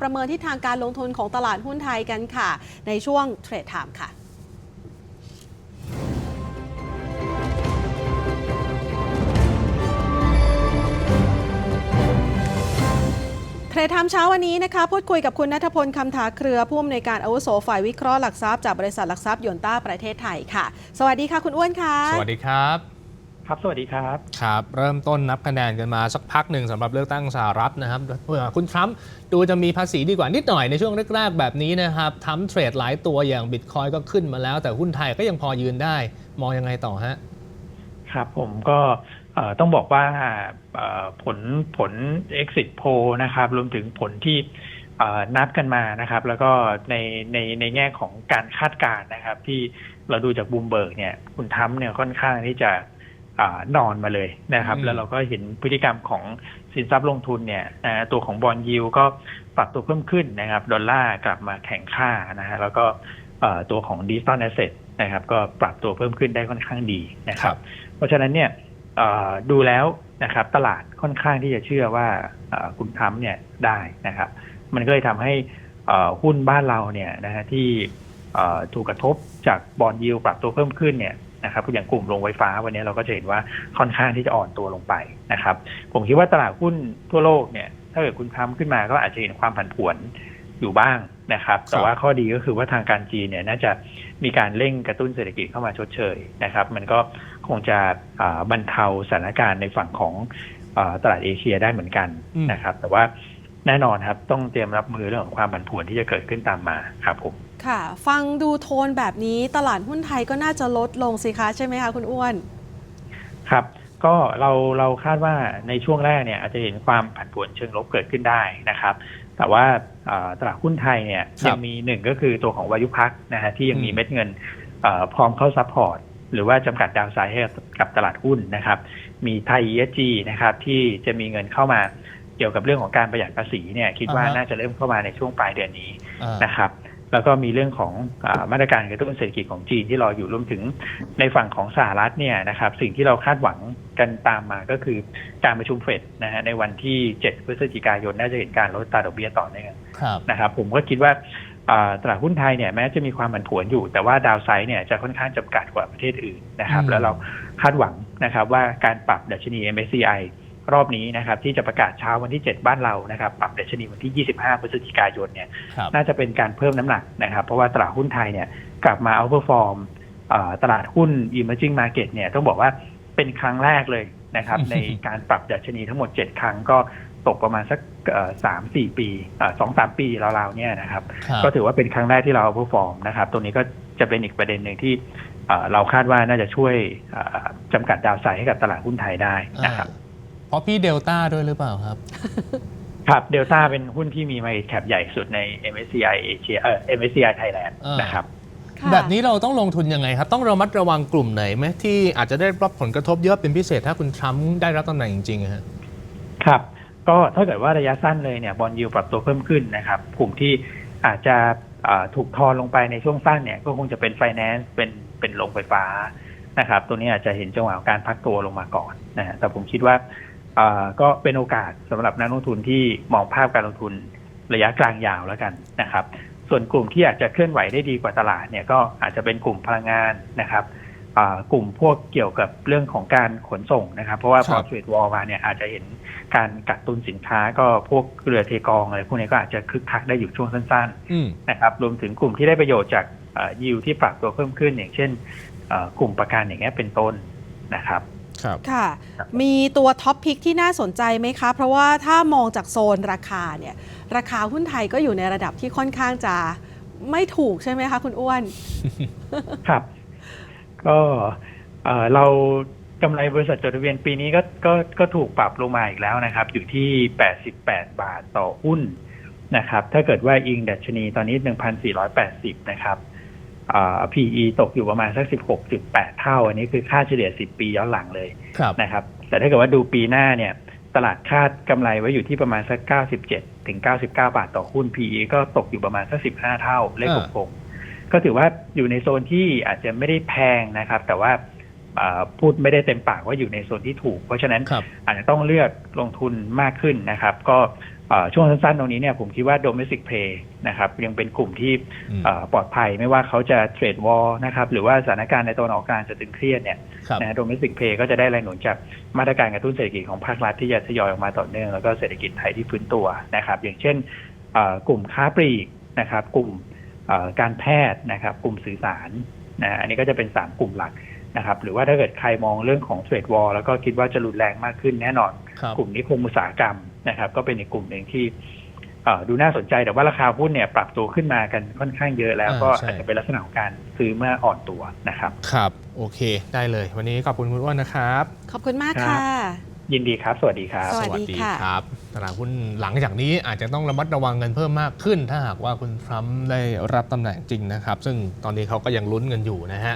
ประเมินทิศทางการลงทุนของตลาดหุ้นไทยกันค่ะ ในช่วงเทรดไทม์ค่ะเทรดไทม์เช้าวันนี้นะคะพูดคุยกับคุณนัทพลคำถาเครือผู้อำนวยการอาวุโสฝ่ายวิเคราะห์หลักทรัพย์จากบริษัทหลักทรัพย์ยนต้าประเทศไทยค่ะ สวัสดีค่ะคุณอ้วนค่ะ สวัสดีครับ ครับ สวัสดีครับ ครับ เริ่มต้นนับคะแนนกันมาสักพักหนึ่งสำหรับเลือกตั้งสหรัฐนะครับเผื่อคุณทรัมป์ดูจะมีภาษีดีกว่านิดหน่อยในช่วงแรกๆ แบบนี้นะครับทำเทรดหลายตัวอย่างบิตคอยก็ขึ้นมาแล้ว แต่หุ้นไทยก็ยังพอยืนได้ มองยังไงต่อฮะ ครับผมก็เอ่อต้องบอกว่าเอ่อผลผล exit poll นะครับ รวมถึงผลที่เอ่อนับกันมานะครับ แล้วก็ในในในแง่ของการคาดการณ์นะครับ ที่เราดูจากบูมเบิร์กเนี่ย คุณทรัมป์เนี่ยค่อนข้างที่จะ อานอนมาเลยนะครับอืมแล้วเราก็เห็นพฤติกรรมของสินทรัพย์ลงทุนเนี่ยนะตัวของบอลยิวก็ปรับตัวเพิ่มขึ้นนะครับ ดอลลาร์กลับมาแข็งค่านะฮะแล้วก็เอ่อตัวของดิจิตอลแอสเซทนะครับ ก็ปรับตัวเพิ่มขึ้นได้ค่อนข้างดีนะครับ เพราะฉะนั้นเนี่ยเอ่อดูแล้วนะครับ ตลาดค่อนข้างที่จะเชื่อว่าเอ่อคุณทรัมป์เนี่ยได้นะครับ มันก็เลยทำให้เอ่อหุ้นบ้านเราเนี่ยนะฮะที่เอ่อถูกกระทบจากบอลยิวปรับตัวเพิ่มขึ้นเนี่ย นะครับอย่างกลุ่มโรงไฟฟ้าวันนี้เราก็จะเห็นว่าค่อนข้างที่จะอ่อนตัวลงไปนะครับ ผมคิดว่าตลาดหุ้นทั่วโลกเนี่ยถ้าเกิดคุณทรัมป์ขึ้นมาก็อาจจะเห็นความผันผวนอยู่บ้างนะครับ แต่ว่าข้อดีก็คือว่าทางการจีนเนี่ยน่าจะมีการเร่งกระตุ้นเศรษฐกิจเข้ามาชดเชยนะครับ มันก็คงจะอ่าบรรเทาสถานการณ์ในฝั่งของอาตลาดเอเชียได้เหมือนกันอืมนะครับ แต่ว่าแน่นอนครับต้องเตรียมรับมือเรื่องของความผันผวนที่จะเกิดขึ้นตามมาครับผม ค่ะ ฟังดูโทนแบบนี้ตลาดหุ้นไทยก็น่าจะลดลงสิคะใช่ไหมคะคุณอ้วน ครับ ก็เราเราคาดว่าในช่วงแรกเนี่ยอาจจะเห็นความผันผวนเชิงลบเกิดขึ้นได้นะครับ แต่ว่าอ่าตลาดหุ้นไทยเนี่ยครับยังมีหนึ่งก็คือตัวของวายุพักนะฮะที่ยังมีอืม เม็ดเงินเอ่อพร้อมเข้าซัพพอร์ต หรือว่าจำกัดดาวไซด์ให้กับตลาดหุ้นนะครับ มีไทย ESG นะครับที่จะมีเงินเข้ามาเกี่ยวกับเรื่องของการประหยัดภาษีเนี่ยคิดว่าอ่าฮะ น่าจะเริ่มเข้ามาในช่วงปลายเดือนนี้ อ่า นะครับ แล้วก็มีเรื่องของอามาตรการกระตุ้นเศรษฐกิจของจีนที่รออยู่รวมถึงในฝั่งของสหรัฐเนี่ยนะครับ สิ่งที่เราคาดหวังกันตามมาก็คือการประชุมเฟดนะฮะในวันที่ 7 พฤศจิกายนน่าจะเห็นการลดอัตราดอกเบี้ยต่อเนื่องครับนะครับ ผมก็คิดว่าอ่าตลาดหุ้นไทยเนี่ยแม้จะมีความผันผวนอยู่ แต่ว่าดาวไซด์เนี่ยจะค่อนข้างจำกัดกว่าประเทศอื่นนะครับอืมแล้วเราคาดหวังนะครับว่าการปรับดัชนี MSCI รอบนี้นะครับที่จะประกาศเช้าวันที่ 7 บ้านเรานะครับปรับดัชนีวันที่ 25 พฤศจิกายนเนี่ยครับน่าจะเป็นการเพิ่มน้ำหนักนะครับ เพราะว่าตลาดหุ้นไทยเนี่ยกลับมาเอาเ r อร์ฟอร์มตลาดหุ้น emerging market เนี่ยต้องบอกว่าเป็นครั้งแรกเลยนะครับในการปรับดัชนีทั้งหมด 7 ครั้งก็ตกประมาณสักสามสี่ปีสองสามปีราวๆเนี่ยนะครับครับก็ถือว่าเป็นครั้งแรกที่เราเอาเ r อร์ฟอร์มนะครับ ตรงนี้ก็จะเป็นอีกประเด็นหนึ่งที่เอ่อเราคาดว่าน่าจะช่วยเอ่อจำกัดดาวไซด์ให้กับตลาดหุ้นไทยได้นะครับ เพราะพี่เดลต้าด้วยหรือเปล่าครับ ครับเดลต้าเป็นหุ้นที่มี market cap ใหญ่สุดใน MSCI Asia เอ่อ MSCI Thailand อ่าน นะครับ ค่ะแบบนี้เราต้องลงทุนยังไงครับ ต้องระมัดระวังกลุ่มไหนไหมที่อาจจะได้รับผลกระทบเยอะเป็นพิเศษถ้าคุณทรัมป์ได้รับตำแหน่งจริงๆอะฮะ ครับ ก็ถ้าเกิดว่าระยะสั้นเลยเนี่ยบอลยูปรับตัวเพิ่มขึ้นนะครับกลุ่มที่อาจจะอ่าถูกทอนลงไปในช่วงสั้นเนี่ยก็คงจะเป็นไฟแนนซ์เป็นเป็นโรงไฟฟ้านะครับตัวนี้อาจจะเห็นจังหวะของการพักตัวลงมาก่อนนะฮะแต่ผมคิดว่าอ่า ก็เป็นโอกาสสำหรับนักลงทุนที่มองภาพการลงทุนระยะกลางยาวแล้วกันนะครับ ส่วนกลุ่มที่อาจจะเคลื่อนไหวได้ดีกว่าตลาดเนี่ยก็อาจจะเป็นกลุ่มพลังงานนะครับอ่ากลุ่มพวกเกี่ยวกับเรื่องของการขนส่งนะครับ เพราะว่าพอครับเทรดวอลมาเนี่ยอาจจะเห็นการกักตุนสินค้าก็พวกเรือเทกองอะไรพวกนี้ก็อาจจะคึกคักได้อยู่ช่วงสั้นอืมๆนะครับรวมถึงกลุ่มที่ได้ประโยชน์จากยิวที่ปรับตัวเพิ่มขึ้นอย่างเช่นเอ่อกลุ่มประกันอย่างเงี้ยเป็นต้นนะครับ ครับค่ะครับมีตัวท็อปพิกที่น่าสนใจไหมคะ เพราะว่าถ้ามองจากโซนราคาเนี่ย ราคาหุ้นไทยก็อยู่ในระดับที่ค่อนข้างจะไม่ถูกใช่ไหมคะคุณอ้วน ครับ ก็เอ่อเรากำไรบริษัทจดทะเบียนปีนี้ก็ก็ก็ถูกปรับลงมาอีกแล้วนะครับ อยู่ที่ 88 บาทต่อหุ้นนะครับ ถ้าเกิดว่าอิงดัชนีตอนนี้ 1,480 นะครับอ่า PE ตกอยู่ประมาณสัก 16.8 เท่า อันนี้คือค่าเฉลี่ย 10 ปีย้อนหลังเลยครับนะครับ แต่ถ้าเกิดว่าดูปีหน้าเนี่ย ตลาดคาดกำไรไว้อยู่ที่ประมาณสัก 97 ถึง 99 บาทต่อหุ้น PE ก็ตกอยู่ประมาณสัก 15 เท่า เลขอ่ากลมๆก็ถือว่าอยู่ในโซนที่อาจจะไม่ได้แพงนะครับ แต่ว่าอ่าพูดไม่ได้เต็มปากว่าอยู่ในโซนที่ถูก เพราะฉะนั้นครับอาจจะต้องเลือกลงทุนมากขึ้นนะครับ ก็เอ่อ ช่วงสั้นๆ ตรงนี้เนี่ยผมคิดว่า domestic play นะครับยังเป็นกลุ่มที่อืมเอ่อปลอดภัยไม่ว่าเขาจะเทรดวอลนะครับหรือว่าสถานการณ์ในตะวันออกกลางจะตึงเครียดเนี่ยครับนะ domestic play ก็จะได้แรงหนุนจากมาตรการกระตุ้นเศรษฐกิจของภาครัฐที่จะทยอยออกมาต่อเนื่องแล้วก็เศรษฐกิจไทยที่ฟื้นตัวนะครับอย่างเช่นเอ่อกลุ่มค้าปลีกนะครับกลุ่มเอ่อการแพทย์นะครับกลุ่มสื่อสารนะอันนี้ก็จะเป็นสามกลุ่มหลัก นะครับหรือว่าถ้าเกิดใครมองเรื่องของเทรดวอลแล้วก็คิดว่าจะรุนแรงมากขึ้นแน่นอน ครับกลุ่มนิคมอุตสาหกรรมนะครับ ก็เป็นอีกกลุ่มหนึ่งที่เอ่อดูน่าสนใจแต่ว่าราคาหุ้นเนี่ยปรับตัวขึ้นมากันค่อนข้างเยอะแล้วอ่าก็ใช่อาจจะเป็นลักษณะของการซื้อเมื่ออ่อนตัวนะครับ ครับ โอเค ได้เลย วันนี้ขอบคุณคุณอ้วนนะครับ ขอบคุณมากครับค่ะ ยินดีครับ สวัสดีครับ สวัสดีค่ะ ครับตลาดหุ้นหลังจากนี้อาจจะต้องระมัดระวังเงินเพิ่มมากขึ้น ถ้าหากว่าคุณทรัมป์ได้รับตำแหน่งจริงนะครับ ซึ่งตอนนี้เขาก็ยังลุ้นกันอยู่นะฮะ